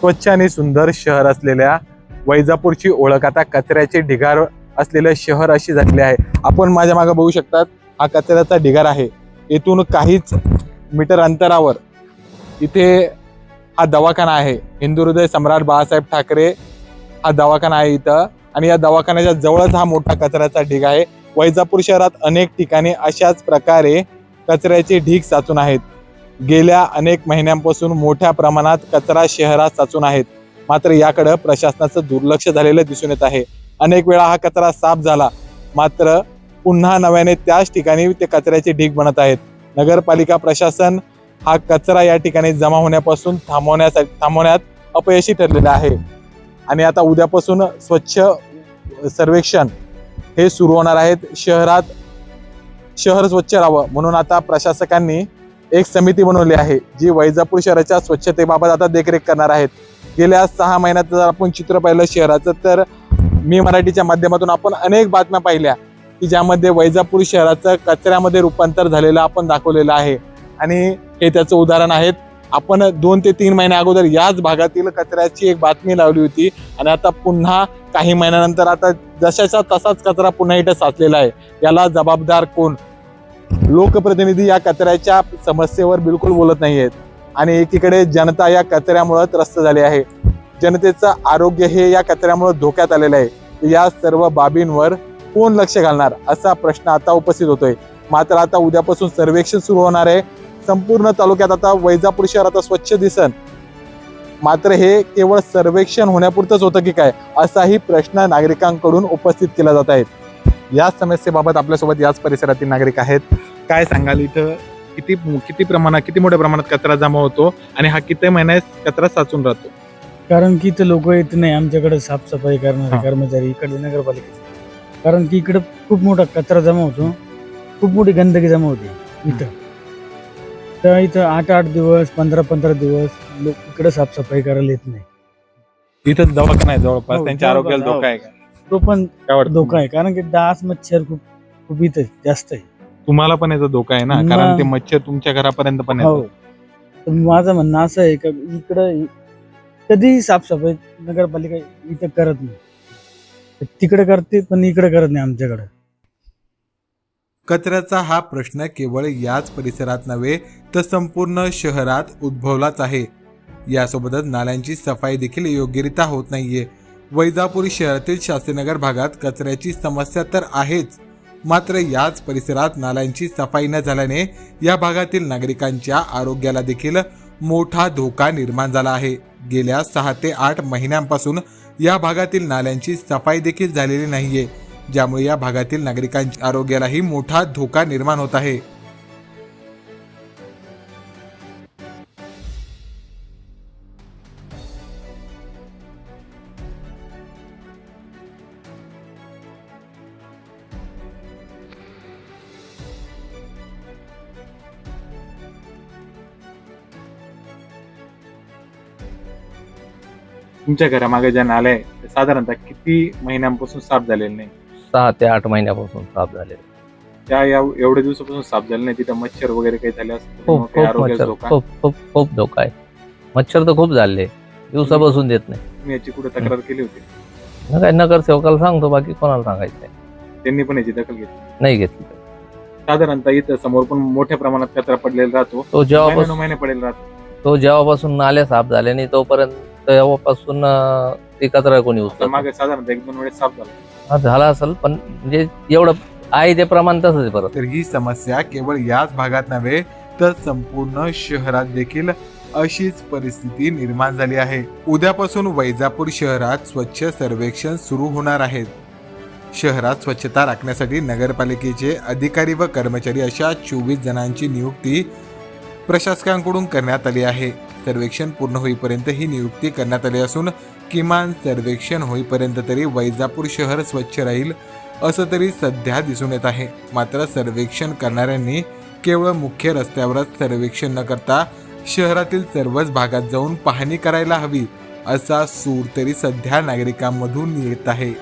स्वच्छ आणि सुंदर शहर असलेल्या वैजापूरची ओळख आता कचऱ्याचे ढिगार असलेलं शहर अशी झालेली आहे. आपण माझ्या मागे बघू शकतात हा कचऱ्याचा ढिगार आहे. येथून काहीच मीटर अंतरावर इथे हा दवाखाना आहे. हिंदू हृदय सम्राट बाळासाहेब ठाकरे हा दवाखाना आहे इथं. आणि या दवाखान्याच्या जवळच हा मोठा कचऱ्याचा ढीग आहे. वैजापूर शहरात अनेक ठिकाणी अशाच प्रकारे कचऱ्याचे ढीग साचून आहेत. गेल्या अनेक महिन्यांपासून मोठ्या प्रमाणात कचरा शहरात साचून आहेत. मात्र याकडे प्रशासनाचं दुर्लक्ष झालेलं दिसून येत आहे. अनेक वेळा हा कचरा साफ झाला. मात्र पुन्हा नव्याने त्याच ठिकाणी ते कचऱ्याचे ढीग बनत आहेत. नगरपालिका प्रशासन हा कचरा या ठिकाणी जमा होण्यापासून थांबवण्यासाठी थांबवण्यात अपयशी ठरलेला आहे. आणि आता उद्यापासून स्वच्छ सर्वेक्षण हे सुरू होणार आहेत. शहरात शहर स्वच्छ राहावं म्हणून आता प्रशासकांनी एक समिती बनवली आहे जी वैजापूर शहराच्या स्वच्छतेबाबत आता देखरेख करणार आहेत. गेल्या सहा महिन्यात जर आपण चित्र पाहिलं शहराचं तर मी मराठीच्या माध्यमातून आपण अनेक बातम्या पाहिल्या की ज्यामध्ये वैजापूर शहराचं कचऱ्यामध्ये रूपांतर झालेलं आपण दाखवलेलं आहे. आणि हे त्याचं उदाहरण आहेत. आपण दोन ते तीन महिन्या अगोदर याच भागातील कचऱ्याची एक बातमी लावली होती. आणि आता पुन्हा काही महिन्यानंतर आता जशाचा तसाच कचरा पुन्हा इथं साचलेला आहे. याला जबाबदार कोण? लोकप्रतिनिधी या कचऱ्याच्या समस्येवर बिलकुल बोलत नाही आहेत आणि एकीकडे जनता या कचऱ्यामुळे त्रस्त झाली आहे. जनतेचं आरोग्य हे या कचऱ्यामुळे धोक्यात आलेलं आहे. या सर्व बाबींवर कोण लक्ष घालणार असा प्रश्न आता उपस्थित होतोय. मात्र आता उद्यापासून सर्वेक्षण सुरू होणार आहे. संपूर्ण तालुक्यात आता वैजापूर शहर आता स्वच्छ दिसन. मात्र हे केवळ सर्वेक्षण होण्यापुरतंच होतं की काय असाही प्रश्न नागरिकांकडून उपस्थित केला जात आहेत या समस्येबाबत आपल्यासोबत याच परिसरातील नागरिक आहेत. काय सांगाल इथं? किती किती प्रमाणात किती मोठ्या प्रमाणात कचरा जमा होतो आणि हा किती महिन्यात कचरा साचून राहतो? कारण की इथं लोक येत नाही आमच्याकडे साफसफाई करणारे. कर्मचारी इकडे नगरपालिकेचे. कारण की इकडे खूप मोठा कचरा जमा होतो खूप मोठी गंदगी जमा होते इथं. तर इथं आठ आठ दिवस पंधरा पंधरा दिवस लोक इकडे साफसफाई करायला येत नाही. इथं दवाखाना आहे जवळपास हो, त्यांच्या आरोग्याला धोका आहे का? तो पण काय वाटतं धोका आहे. कारण की डास मच्छर खूप खूप इथं जास्त आहे. तुम्हाला पण याचा धोका आहे ना? कारण ते मच्छर तुमच्या घरापर्यंत पण हो. येतो तर माझं म्हणणं असं आहे का इकडं कधीही साफसफाई नगरपालिका इथं करत नाही. तिकडे करते पण इकडे करत नाही आमच्याकडे. कचऱ्याचा हा प्रश्न केवळ याच परिसरात नव्हे तर संपूर्ण शहरात उद्भवलाच आहे. यासोबतच नाल्यांची सफाई देखील योग्यरित्या होत नाहीये. वैजापूर शहरातील शास्त्रीनगर भागात कचऱ्याची समस्या तर आहेच. मात्र याच परिसरात नाल्यांची सफाई न झाल्याने या भागातील नागरिकांच्या आरोग्याला देखील मोठा धोका निर्माण झाला आहे. गेल्या सहा ते आठ महिन्यांपासून या भागातील नाल्यांची सफाई देखील झालेली नाहीये. ज्यामुळे या भागातील नागरिकांच्या आरोग्यालाही मोठा धोका निर्माण होत आहे. तुमच्या घरामागे ज्या नाल्या ते साधारणतः किती महिन्यांपासून साफ झालेले नाही? सहा ते आठ महिन्यापासून साफ झाले त्या या एवढ्या दिवसापासून साफ झाले नाही? तिथं मच्छर वगैरे काही झाले असतील? खूप मग काही खूप आरोग्याचा मच्छर धोका? खूप खूप खूप धोका आहे. मच्छर तर खूप झाले. दिवसा बसून देत नाही. तुम्ही याची कुठे तक्रार केली होती? मग काय नगरसेवकाला सांगतो बाकी कोणाला सांगायचं नाही. त्यांनी पण याची दखल घेतली. नाही घेतली. साधारणतः इथं समोर पण मोठ्या प्रमाणात कचरा पडलेला राहतो. तो जेव्हापासून महिने पडलेला राहतो. तो जेव्हापासून नाल्या साफ झाले नाही तोपर्यंत तेव्हापासून ते कचरा कोणी उचलत नाही. मागे साधारणतः एक दोन वेळेस साफ झाला. हा, झाला असेल पण म्हणजे एवढं आहे ते प्रमाण तसंच आहे परत. तर ही समस्या केवळ याच भागात नव्हे तर संपूर्ण शहरात देखील अशीच परिस्थिती निर्माण झाली आहे. उद्यापासून वैजापूर शहरात स्वच्छ सर्वेक्षण सुरू होणार आहेत शहरात स्वच्छता राखण्यासाठी नगरपालिकेचे अधिकारी व कर्मचारी अशा चोवीस जणांची नियुक्ती प्रशासकांकडून करण्यात आली आहे. सर्वेक्षण पूर्ण होईपर्यंत ही नियुक्ती करण्यात आली असून किमान सर्वेक्षण होईपर्यंत तरी वैजापूर शहर स्वच्छ राहील असं तरी सध्या दिसून येत आहे. मात्र सर्वेक्षण करणाऱ्यांनी केवळ मुख्य रस्त्यावरच सर्वेक्षण न करता शहरातील सर्वच भागात जाऊन पाहणी करायला हवी असा सूर तरी सध्या नागरिकांमधून येत आहे.